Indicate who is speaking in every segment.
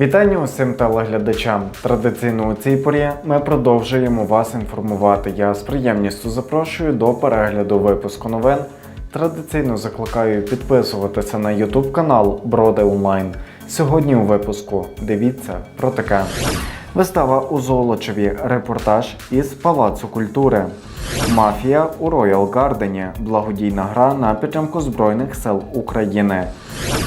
Speaker 1: Вітання усім телеглядачам. Традиційно у цій порі ми продовжуємо вас інформувати. Я з приємністю запрошую до перегляду випуску новин. Традиційно закликаю підписуватися на YouTube канал Броди Онлайн. Сьогодні у випуску дивіться про таке. Вистава у Золочеві. Репортаж із Палацу культури. Мафія у Роял Гардені. Благодійна гра на підтримку Збройних сил України.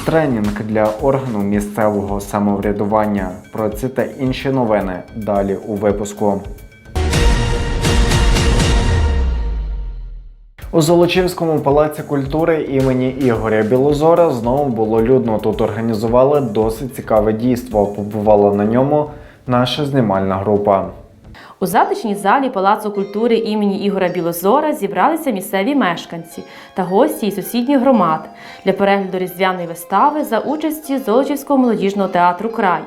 Speaker 1: Тренінг для органу місцевого самоврядування. Про ці та інші новини далі у випуску. У Золочівському палаці культури імені Ігоря Білозора знову було людно. Тут організували досить цікаве дійство. Побувала на ньому наша знімальна група.
Speaker 2: У затишній залі Палацу культури імені Ігора Білозора зібралися місцеві мешканці та гості із сусідніх громад для перегляду різдвяної вистави за участі Золочівського молодіжного театру Край.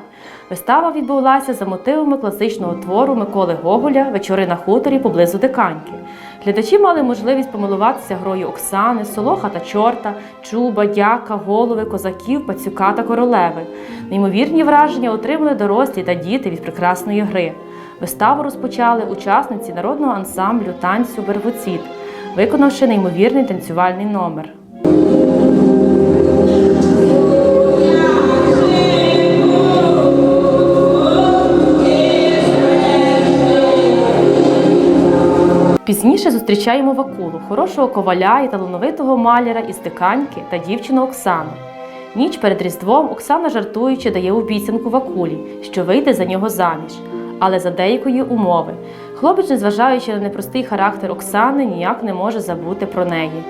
Speaker 2: Вистава відбулася за мотивами класичного твору Миколи Гоголя Вечори на хуторі поблизу Диканьки. Глядачі мали можливість помилуватися грою Оксани, Солоха та Чорта, Чуба, Дяка, Голови, Козаків, Пацюка та Королеви. Неймовірні враження отримали дорослі та діти від прекрасної гри. Виставу розпочали учасниці народного ансамблю танцю Бервоціт, виконавши неймовірний танцювальний номер. Пізніше зустрічаємо Вакулу, хорошого коваля і талановитого маляра із Диканьки та дівчину Оксану. Ніч перед Різдвом Оксана жартуючи дає обіцянку Вакулі, що вийде за нього заміж, але за деякої умови. Хлопець, незважаючи на непростий характер Оксани, ніяк не може забути про неї.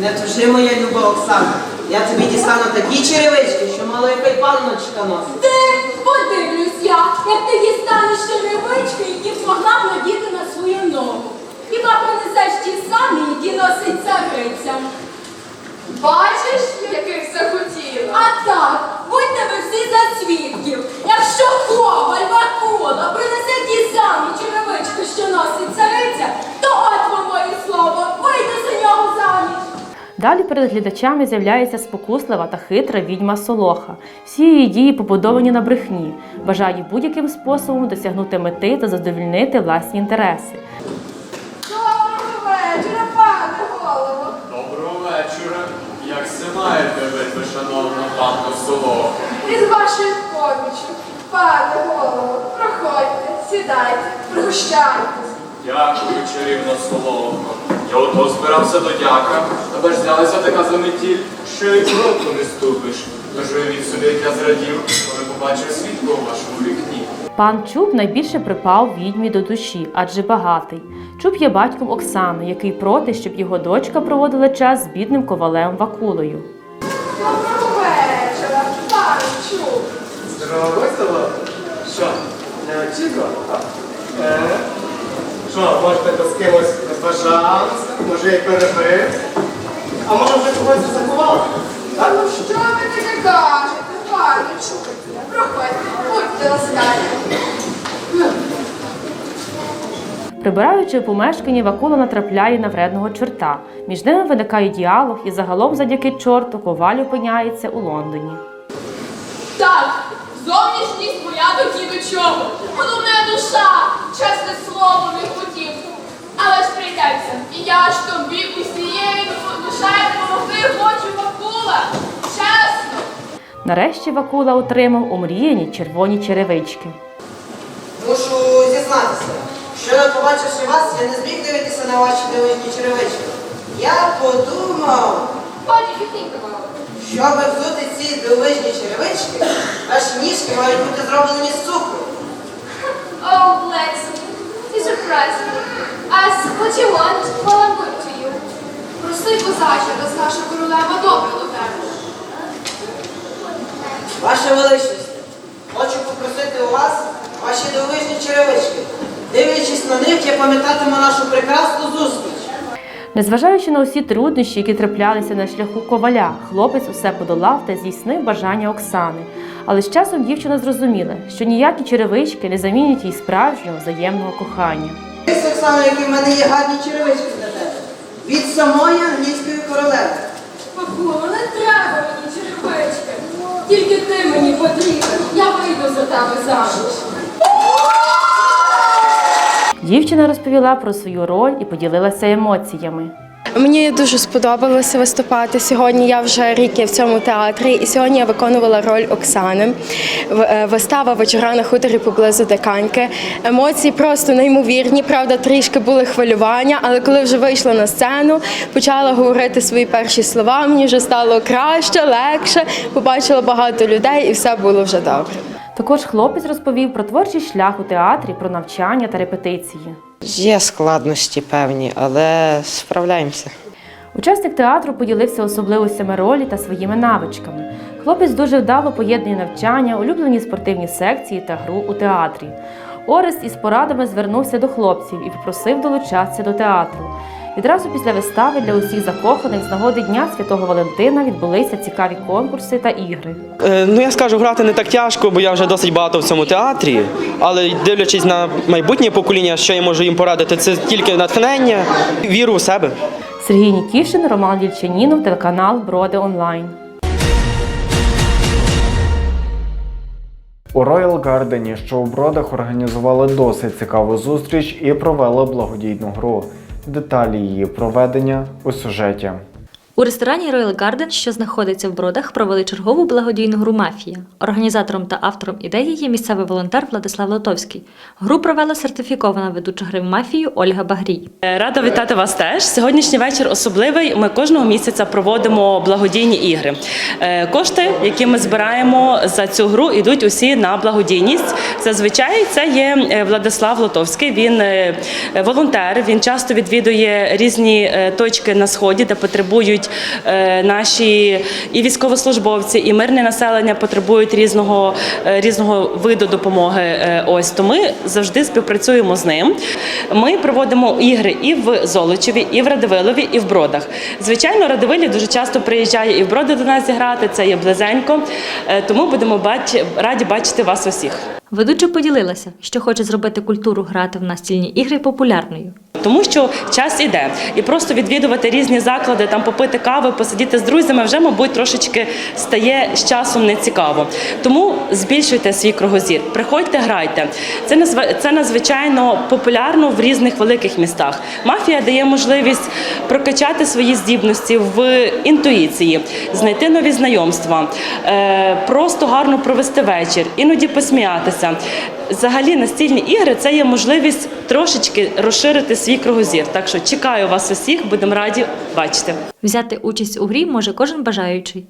Speaker 3: Не тужи, моя люба Оксана. Я тобі дістану такі черевички, що мало яка й панночка носить.
Speaker 4: Де подивлюсь я, як ти дістанеш черевички, які б могла б надіти на свою ногу. Хіба принесеш ті самі, які носить цариця? Бачиш, яких захотіла? А так, будьте ви всі за свідків. Якщо коваль Вакула принесе ті самі черевички, що носить цариця, то от вам моє слово, вийде за нього заміж.
Speaker 2: Далі перед глядачами з'являється спокуслива та хитра відьма Солоха. Всі її дії побудовані на брехні, бажає будь-яким способом досягнути мети та задовільнити власні інтереси.
Speaker 4: Доброго вечора, пане голово.
Speaker 5: Доброго вечора. Як се маєте ви, шановна панно Солохо?
Speaker 4: Від ваших помічів, пане голово, проходьте, сідайте, пригощайтесь.
Speaker 5: Дякую, чарівна Солохо. Я ото збирався до дяка, тебе ж взялася така заметіль, що й кроку не ступиш. Тож уявіть собі, як я зрадів, коли побачив світло у вашому вікні.
Speaker 2: Пан Чуб найбільше припав відьмі до душі, адже багатий. Чуб є батьком Оксани, який проти, щоб його дочка проводила час з бідним ковалем Вакулою.
Speaker 4: Доброго вечора, пане Чуб.
Speaker 5: Здорово, Солохо. Що, не очікував? Е? Що, можете то з кимось розважалися? Може, і перебив? А може вже когось заховали?
Speaker 4: Та ну що ви таке кажете, пане Чуб? Проходьте, будьте ласкаві.
Speaker 2: Прибираючи в помешканні, Вакула натрапляє на вредного чорта. Між ними виникає діалог, і загалом, завдяки чорту, коваль опиняється у Лондоні.
Speaker 4: Так, зовнішність моя до ті до чого. Головне душа, чесне слово не хотів. Але ж прийдеться, і я ж тобі усією душею допомогти хочу Вакула. Чесно.
Speaker 2: Нарешті Вакула отримав омріяні червоні черевички.
Speaker 3: Мушу зізнатися, що побачивши вас, я не зміг дивитися на ваші дивинні черевички. Я подумав,
Speaker 4: think about it?
Speaker 3: Щоб взути ці дивижні черевички, ваші ніжки мають бути зроблені з цукру.
Speaker 4: Oh, bless you. Surprised me. Ask what you want while I'm good to you. Проси, козаче, раз наша королева добре до тебе.
Speaker 3: Ваша величність, хочу попросити у вас ваші дивовижні черевички. Дивлячись на них, я пам'ятатиму нашу прекрасну зустріч.
Speaker 2: Незважаючи на усі труднощі, які траплялися на шляху коваля, хлопець усе подолав та здійснив бажання Оксани. Але з часом дівчина зрозуміла, що ніякі черевички не замінять їй справжнього взаємного кохання.
Speaker 3: Ось, Оксано, які в мене є гарні черевички для тебе. Від самої англійської королеви.
Speaker 4: Бабуло, не треба мені черевички. Тільки ти мені потрібен. Я вийду за тебе заміж.
Speaker 2: Дівчина розповіла про свою роль і поділилася емоціями.
Speaker 6: Мені дуже сподобалося виступати сьогодні. Я вже рік є в цьому театрі, і сьогодні я виконувала роль Оксани. Е, Вистава вечора на хуторі поблизу Диканьки. Емоції просто неймовірні. Правда, трішки були хвилювання, але коли вже вийшла на сцену, почала говорити свої перші слова. Мені вже стало краще, легше. Побачила багато людей, і все було вже добре.
Speaker 2: Також хлопець розповів про творчий шлях у театрі, про навчання та репетиції.
Speaker 7: Є складності певні, але справляємося.
Speaker 2: Учасник театру поділився особливостями ролі та своїми навичками. Хлопець дуже вдало поєднує навчання, улюблені спортивні секції та гру у театрі. Орест із порадами звернувся до хлопців і попросив долучатися до театру. Відразу після вистави для усіх закоханих з нагоди Дня Святого Валентина відбулися цікаві конкурси та ігри.
Speaker 8: Е, Ну я скажу, грати не так тяжко, бо я вже досить багато в цьому театрі. Але дивлячись на майбутнє покоління, що я можу їм порадити, це тільки натхнення, віру в себе.
Speaker 2: Сергій Нікішин, Роман Вільчанінов, телеканал Броди Онлайн.
Speaker 1: У Royal Garden, що у Бродах організували досить цікаву зустріч і провели благодійну гру. Деталі її проведення у сюжеті.
Speaker 9: У ресторані Royal Garden, що знаходиться в Бродах, провели чергову благодійну гру Мафія. Організатором та автором ідеї є місцевий волонтер Владислав Лотовський. Гру провела сертифікована ведуча гри в мафію Ольга Багрій.
Speaker 10: Рада вітати вас теж. Сьогоднішній вечір особливий. Ми кожного місяця проводимо благодійні ігри. Е, Кошти, які ми збираємо за цю гру, йдуть усі на благодійність. Зазвичай це є е, Владислав Лотовський. Він е, волонтер. Він часто відвідує різні е, точки на сході, де потребують е, наші і військовослужбовці, і мирне населення потребують різного, е, різного виду допомоги. Е, Ось то ми завжди співпрацюємо з ним. Ми проводимо ігри і в Золочеві, і в Радивилові, і в Бродах. Звичайно, Радивилі дуже часто приїжджає і в Броди до нас зіграти. Це є близенько. Тому будемо раді бачити вас усіх.
Speaker 9: Ведуча поділилася, що хоче зробити культуру грати в настільні ігри популярною.
Speaker 10: Тому що час іде, і просто відвідувати різні заклади, там попити кави, посидіти з друзями вже, мабуть, трошечки стає з часом нецікаво. Тому збільшуйте свій кругозір, приходьте, грайте. Це це надзвичайно популярно в різних великих містах. Мафія дає можливість прокачати свої здібності в інтуїції, знайти нові знайомства, е, просто гарно провести вечір, іноді посміятися. Взагалі настільні ігри це є можливість трошечки розширити свій кругозір. Так що чекаю вас усіх, будемо раді бачити.
Speaker 9: Взяти участь у грі може кожен бажаючий.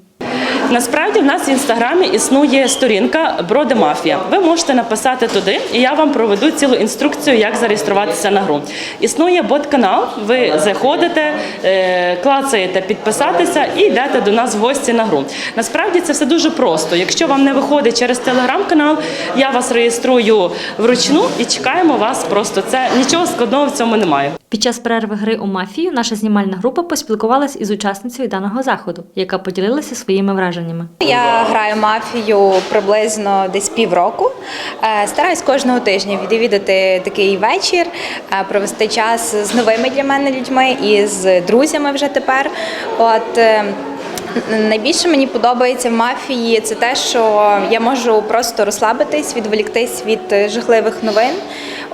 Speaker 10: Насправді в нас в інстаграмі існує сторінка Броди Мафія. Ви можете написати туди, і я вам проведу цілу інструкцію, як зареєструватися на гру. Існує бот-канал. Ви заходите, е, клацаєте підписатися і йдете до нас в гості на гру. Насправді це все дуже просто. Якщо вам не виходить через телеграм-канал, я вас реєструю вручну і чекаємо вас. Просто це нічого складного в цьому немає.
Speaker 9: Під час перерви гри у мафію наша знімальна група поспілкувалась із учасницею даного заходу, яка поділилася своїми враженнями.
Speaker 11: Я граю мафію приблизно десь півроку. Е, Стараюсь кожного тижня відвідати такий вечір, е, провести час з новими для мене людьми і з друзями вже тепер. От е, Найбільше мені подобається в мафії це те, що я можу просто розслабитись, відволіктись від жахливих новин.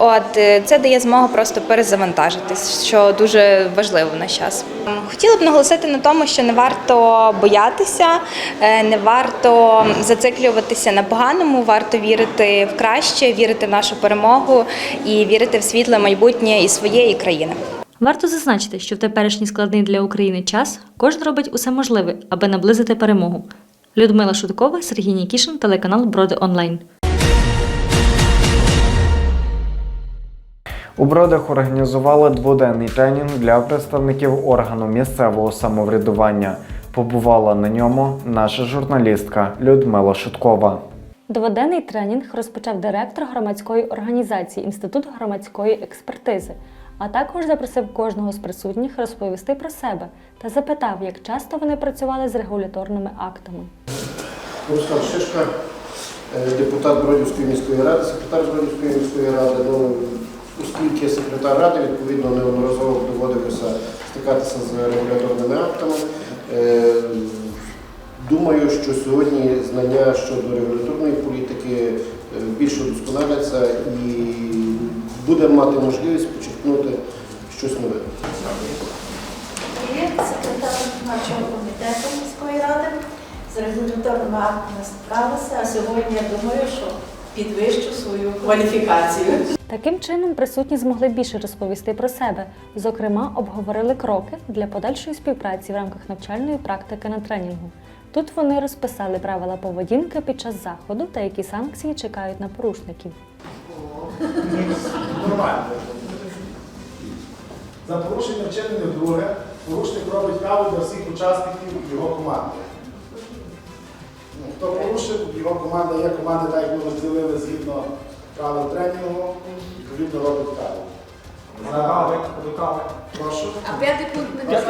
Speaker 11: От е, це дає змогу просто перезавантажитись, що дуже важливо в наш час. Хотіла б наголосити на тому, що не варто боятися, е, не варто зациклюватися на поганому, варто вірити в краще, вірити в нашу перемогу і вірити в світле майбутнє і своєї країни.
Speaker 9: Варто зазначити, що в теперішній складний для України час кожен робить усе можливе, аби наблизити перемогу. Людмила Шуткова, Сергій Нікішин, телеканал Броди Онлайн.
Speaker 1: У Бродах організували дводенний тренінг для представників органу місцевого самоврядування. Побувала на ньому наша журналістка Людмила Шуткова.
Speaker 12: Дводенний тренінг розпочав директор громадської організації Інститут громадської експертизи
Speaker 9: а також запросив кожного з присутніх розповісти про себе та запитав, як часто вони працювали з регуляторними актами.
Speaker 12: Руслан Шишка, е, депутат Бродівської міської ради, секретар Бродівської міської ради. Ну, оскільки секретар ради, відповідно, неодноразово доводилося стикатися з регуляторними актами. Е, Думаю, що сьогодні знання щодо регуляторної політики е, більше удосконаляться і будемо мати можливість почерпнути щось нове.
Speaker 13: Привіт, секретар нашого комітету міської ради. З регуляторними актами справилася, а сьогодні я думаю, що підвищу свою кваліфікацію.
Speaker 9: Таким чином, присутні змогли більше розповісти про себе. Зокрема, обговорили кроки для подальшої співпраці в рамках навчальної практики на тренінгу. Тут вони розписали правила поведінки під час заходу та які санкції чекають на порушників.
Speaker 14: Нормально. За порушення вчинення друге, порушник робить каву для всіх учасників його команди. Ну, Хто порушив, його команда є команди, так як ми розділили згідно правил тренінгу, відповідно робить каву. За кави, до кави. Прошу.
Speaker 13: А п'ятий пункт не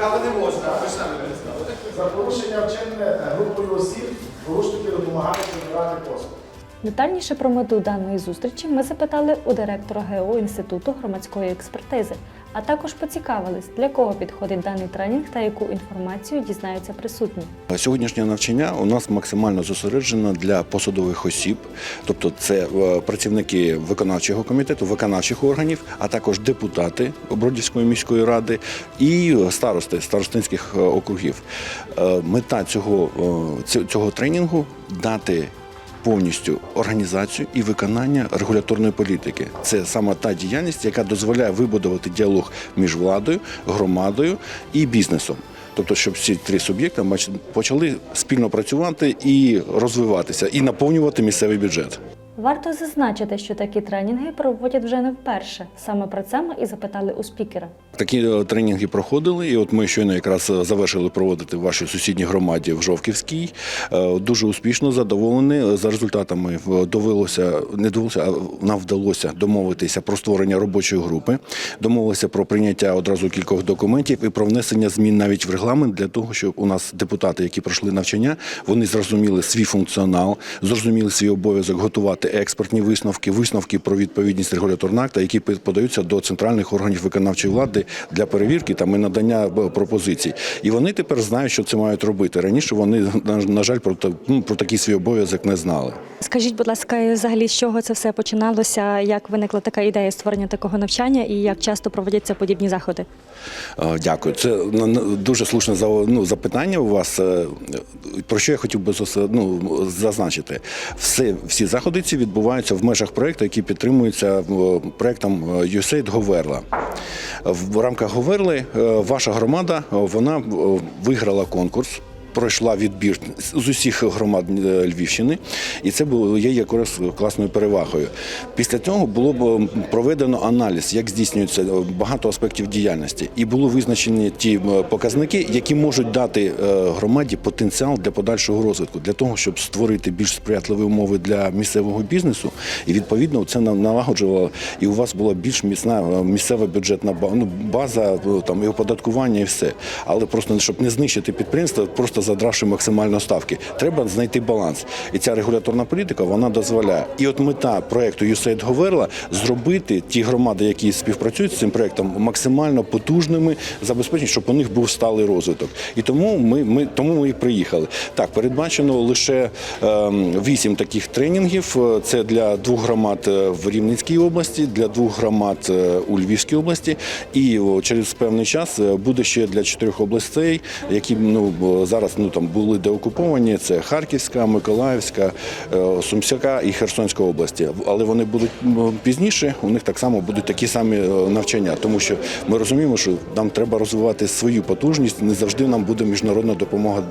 Speaker 14: Кави не можна, ви ж самі не сказали. За порушення вчинене групою осіб, порушники допомагають вибирати послуг.
Speaker 9: Детальніше про мету даної зустрічі ми запитали у директора ГО Інституту громадської експертизи, а також поцікавились, для кого підходить даний тренінг та яку інформацію дізнаються присутні.
Speaker 15: Сьогоднішнє навчання у нас максимально зосереджено для посадових осіб, тобто це е, працівники виконавчого комітету, виконавчих органів, а також депутати Бродівської міської ради і старости старостинських е, округів. Е, Мета цього, цього тренінгу дати. Повністю організацію і виконання регуляторної політики це саме та діяльність, яка дозволяє вибудувати діалог між владою, громадою і бізнесом. Тобто, щоб всі три суб'єкти почали спільно працювати і розвиватися, і наповнювати місцевий бюджет.
Speaker 9: Варто зазначити, що такі тренінги проводять вже не вперше. Саме про це ми і запитали у спікера.
Speaker 15: Такі е, тренінги проходили, і от ми щойно якраз е, завершили проводити в вашій сусідній громаді в Жовківській. Е, Дуже успішно задоволені за результатами. Довелося не довелося, а нам вдалося домовитися про створення робочої групи, домовилися про прийняття одразу кількох документів і про внесення змін навіть в регламент для того, щоб у нас депутати, які пройшли навчання, вони зрозуміли свій функціонал, зрозуміли свій обов'язок готувати експертні висновки, висновки про відповідність регуляторного акта, які подаються до центральних органів виконавчої влади для перевірки там і надання е, пропозицій. І вони тепер знають, що це мають робити. Раніше вони на, жаль про, ну, про такий свій обов'язок не знали.
Speaker 9: Скажіть, будь ласка, взагалі з чого це все починалося? Як виникла така ідея створення такого навчання і як часто проводяться подібні заходи?
Speaker 15: Е, Дякую. Це дуже слушне ну, запитання у вас. Е, Про що я хотів би ну, зазначити? Все, всі заходи ці відбуваються в межах проєкту, який підтримується е, проєктом е, USAID Говерла. В рамках Говерли ваша громада е, вона виграла конкурс. Пройшла відбір з усіх громад е, Львівщини, і це було є якраз класною перевагою. Після цього було б проведено аналіз, як здійснюється е, багато аспектів діяльності, і було визначені ті показники, які можуть дати е, громаді потенціал для подальшого розвитку, для того, щоб створити більш сприятливі умови для місцевого бізнесу, і відповідно це налагоджувало, і у вас була більш міцна е, місцева бюджетна ну, база, е, там і оподаткування, і все. Але просто щоб не знищити підприємство, просто задравши максимально ставки, треба знайти баланс. І ця регуляторна політика вона дозволяє. І от мета проекту USAID Говерла зробити ті громади, які співпрацюють з цим проектом, максимально потужними, забезпечити, щоб у них був сталий розвиток. І тому ми, ми тому ми і приїхали. Так, передбачено лише ем, вісім таких тренінгів. Це для двох громад е, в Рівненській області, для двох громад е, у Львівській області. І через певний час е, буде ще для чотирьох областей, які ну зараз ну там були деокуповані. Це Харківська, Миколаївська, Сумсяка Сумська і Херсонська області. Але вони будуть пізніше. У них так само будуть такі самі е, навчання, тому що ми розуміємо, що нам треба розвивати свою потужність. Не завжди нам буде міжнародна допомога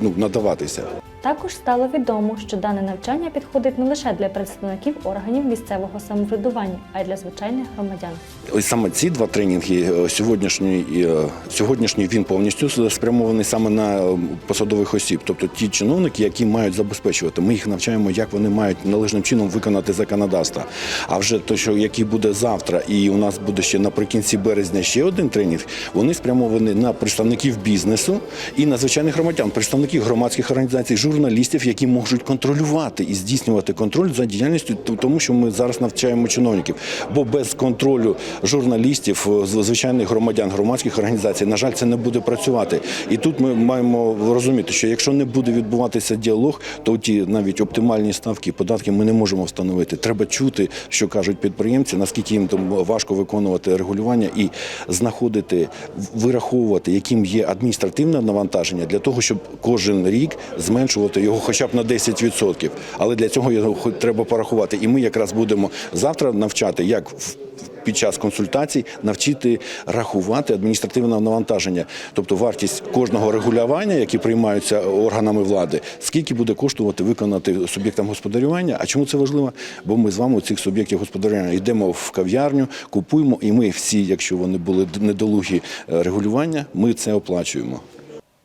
Speaker 15: ну, надаватися.
Speaker 9: Також стало відомо, що дане навчання підходить не лише для представників органів місцевого самоврядування, а й для звичайних громадян.
Speaker 15: Ось саме ці два тренінги е, сьогоднішній, е, сьогоднішній він повністю спрямований саме на е, посадових осіб, тобто ті чиновники, які мають забезпечувати. Ми їх навчаємо, як вони мають належним чином виконати законодавство. А вже то, що який буде завтра, і у нас буде ще наприкінці березня ще один тренінг. Вони спрямовані на представників бізнесу і на звичайних громадян, представників громадських організацій, журналістів, які можуть контролювати і здійснювати контроль за діяльністю, тому що ми зараз навчаємо чиновників. Бо без контролю журналістів, е, звичайних громадян, громадських організацій, на жаль, це не буде працювати. І тут ми маємо розуміти, що якщо не буде відбуватися діалог, то ті навіть оптимальні ставки податки ми не можемо встановити. Треба чути, що кажуть підприємці, наскільки їм там важко виконувати регулювання і знаходити, вираховувати, яким є адміністративне навантаження для того, щоб кожен рік зменшувати його хоча б на 10%. Але для цього його треба порахувати. І ми якраз будемо завтра навчати, як під час консультацій навчити рахувати адміністративне навантаження, тобто вартість кожного регулювання, які приймаються органами влади, скільки буде коштувати виконати суб'єктам господарювання. А чому це важливо? Бо ми з вами у цих суб'єктів господарювання йдемо в кав'ярню, купуємо, і ми всі, якщо вони були недолугі е, регулювання, ми це оплачуємо.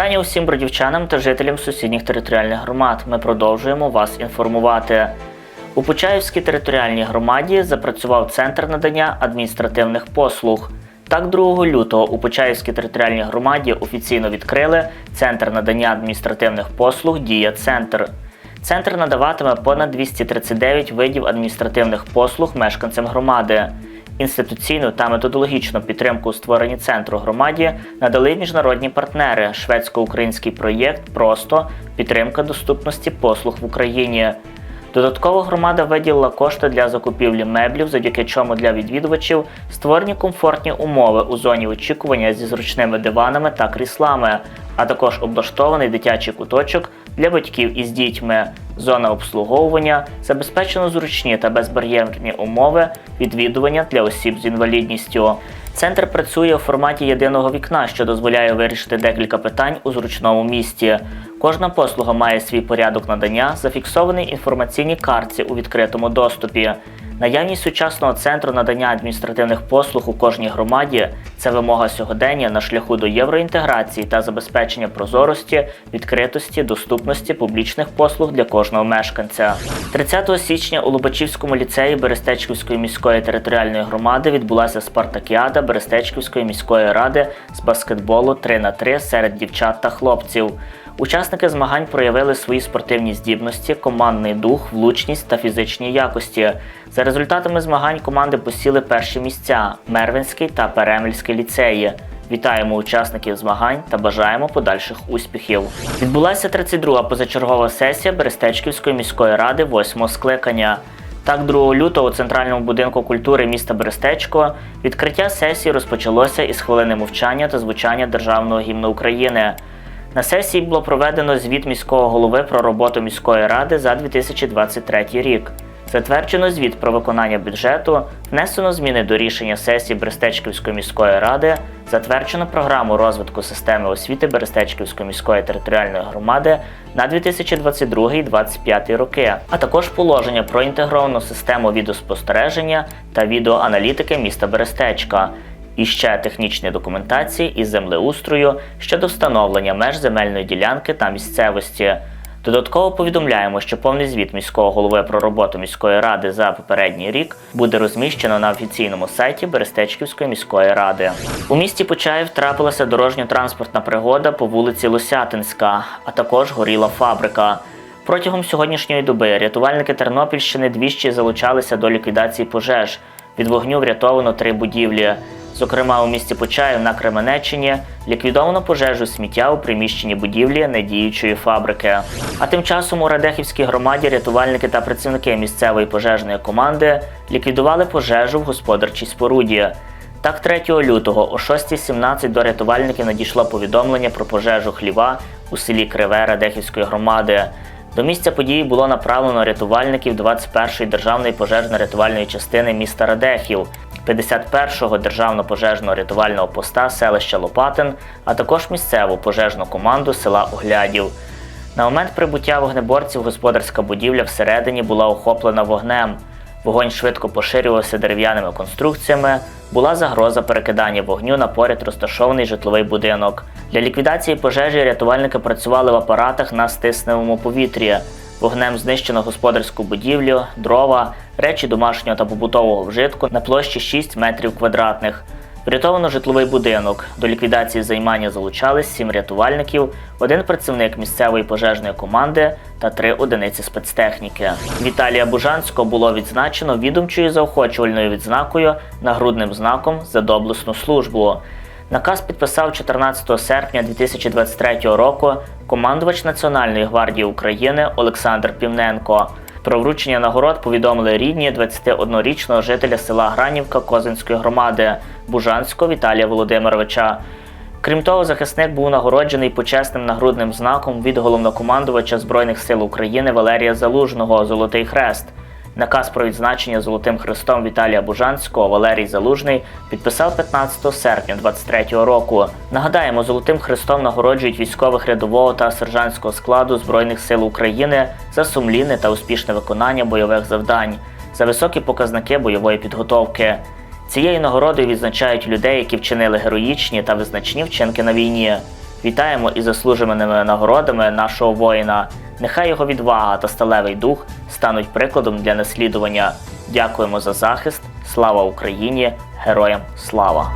Speaker 16: Вітання усім бродівчанам та жителям сусідніх територіальних громад. Ми продовжуємо вас інформувати. У Почаївській територіальній громаді запрацював центр надання адміністративних послуг. Так, 2 лютого у Почаївській територіальній громаді офіційно відкрили центр надання адміністративних послуг Дія Центр. Центр надаватиме понад 239 видів адміністративних послуг мешканцям громади. Інституційну та методологічну підтримку у створенні центру громаді надали міжнародні партнери шведсько-український проєкт Просто підтримка доступності послуг в Україні. Додатково громада виділила кошти для закупівлі меблів, завдяки чому для відвідувачів створені комфортні умови у зоні очікування зі зручними диванами та кріслами, а також облаштований дитячий куточок для батьків із дітьми, зона обслуговування, забезпечено зручні та безбар'єрні умови відвідування для осіб з інвалідністю. Центр працює у форматі єдиного вікна, що дозволяє вирішити декілька питань у зручному місті. Кожна послуга має свій порядок надання, зафіксований інформаційній картці у відкритому доступі. Наявність сучасного центру надання адміністративних послуг у кожній громаді це вимога сьогодення на шляху до євроінтеграції та забезпечення прозорості, відкритості, доступності публічних послуг для кожного мешканця. 30 січня у Лобачівському ліцеї Берестечківської міської територіальної громади відбулася спартакіада Берестечківської міської ради з баскетболу 3 на 3 серед дівчат та хлопців. Учасники змагань проявили свої спортивні здібності, командний дух, влучність та фізичні якості. За результатами змагань команди посіли перші місця Мервинський та Перемельський ліцеї. Вітаємо учасників змагань та бажаємо подальших успіхів. Відбулася 32-га позачергова сесія Берестечківської міської ради 8-го скликання. Так, 2 лютого у центральному будинку культури міста Берестечко відкриття сесії розпочалося із хвилини мовчання та звучання державного гімну України. На сесії було проведено звіт міського голови про роботу міської ради за 2023 рік. Затверджено звіт про виконання бюджету, внесено зміни до рішення сесії Берестечківської міської ради, затверджено програму розвитку системи освіти Берестечківської міської територіальної громади на 2022-2025 роки, а також положення про інтегровану систему відеоспостереження та відеоаналітики міста Берестечка. І ще технічні документації із землеустрою щодо встановлення меж земельної ділянки та місцевості. Додатково повідомляємо, що повний звіт міського голови про роботу міської ради за попередній рік буде розміщено на офіційному сайті Берестечківської міської ради. У місті Почаїв трапилася дорожньо-транспортна пригода по вулиці Лосятинська, а також горіла фабрика. Протягом сьогоднішньої доби рятувальники Тернопільщини двічі залучалися до ліквідації пожеж. Від вогню врятовано три будівлі. Зокрема, у місті Почаїв на Кременеччині ліквідовано пожежу сміття у приміщенні будівлі недіючої фабрики. А тим часом у Радехівській громаді рятувальники та працівники місцевої пожежної команди ліквідували пожежу в господарчій споруді. Так, 3 лютого о 6.17 до рятувальників надійшло повідомлення про пожежу хліва у селі Криве Радехівської громади. До місця події було направлено рятувальників 21-ї державної пожежно-рятувальної частини міста Радехів, 51-го державно пожежного рятувального поста селища Лопатин, а також місцеву пожежну команду села Оглядів. На момент прибуття вогнеборців господарська будівля всередині була охоплена вогнем. Вогонь швидко поширювався дерев'яними конструкціями. Була загроза перекидання вогню на поряд розташований житловий будинок. Для ліквідації пожежі рятувальники працювали в апаратах на стисневому повітрі. Вогнем знищено господарську будівлю, дрова, речі домашнього та побутового вжитку на площі 6 метрів квадратних. Врятовано житловий будинок. До ліквідації займання залучались сім рятувальників, один працівник місцевої пожежної команди та три одиниці спецтехніки. Віталія Бужанського було відзначено відомчою заохочувальною відзнакою нагрудним знаком за доблесну службу. Наказ підписав 14 серпня 2023 року командувач Національної гвардії України Олександр Півненко. Про вручення нагород повідомили рідні 21-річного жителя села Гранівка Козинської громади Бужанського Віталія Володимировича. Крім того, захисник був нагороджений почесним нагрудним знаком від головнокомандувача Збройних сил України Валерія Залужного Золотий Хрест. Наказ про відзначення Золотим Хрестом Віталія Бужанського Валерій Залужний підписав 15 серпня 2023 року. Нагадаємо, Золотим Хрестом нагороджують військових рядового та сержантського складу Збройних сил України за сумлінне та успішне виконання бойових завдань, за високі показники бойової підготовки. Цією нагородою відзначають людей, які вчинили героїчні та визначні вчинки на війні. Вітаємо із заслуженими нагородами нашого воїна. Нехай його відвага та сталевий дух стануть прикладом для наслідування. Дякуємо за захист. Слава Україні! Героям слава!